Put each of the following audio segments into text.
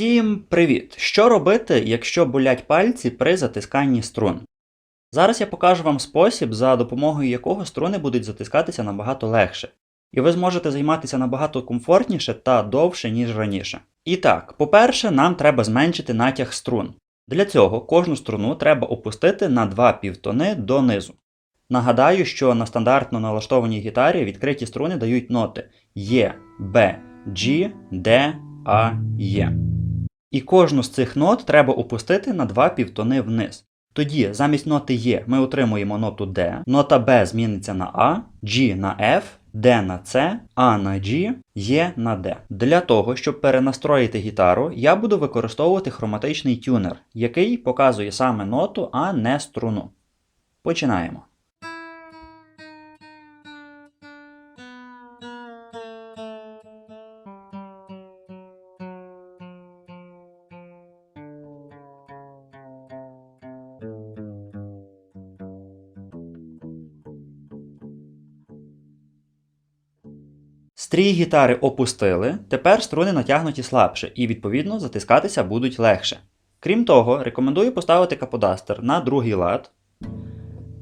Всім привіт! Що робити, якщо болять пальці при затисканні струн? Зараз я покажу вам спосіб, за допомогою якого струни будуть затискатися набагато легше, і ви зможете займатися набагато комфортніше та довше, ніж раніше. І так, по-перше, нам треба зменшити натяг струн. Для цього кожну струну треба опустити на два півтони донизу. Нагадаю, що на стандартно налаштованій гітарі відкриті струни дають ноти Е, Б, G, D, А, Е. І кожну з цих нот треба опустити на два півтони вниз. Тоді замість ноти Е ми отримуємо ноту D, нота Б зміниться на А, G на F, D на C, А на G, Е на D. Для того, щоб перенастроїти гітару, я буду використовувати хроматичний тюнер, який показує саме ноту, а не струну. Починаємо. Стрій гітари опустили, тепер струни натягнуті слабше і, відповідно, затискатися будуть легше. Крім того, рекомендую поставити каподастер на другий лад.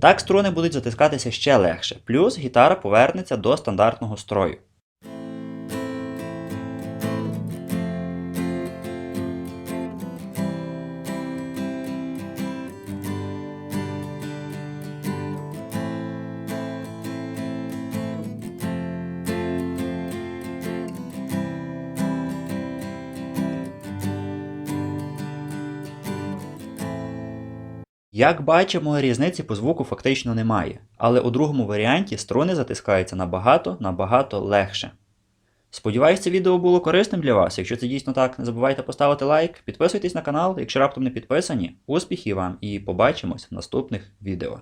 Так струни будуть затискатися ще легше, плюс гітара повернеться до стандартного строю. Як бачимо, різниці по звуку фактично немає, але у другому варіанті струни затискаються набагато набагато легше. Сподіваюсь, це відео було корисним для вас. Якщо це дійсно так, не забувайте поставити лайк, підписуйтесь на канал, якщо раптом не підписані. Успіхів вам і побачимось в наступних відео.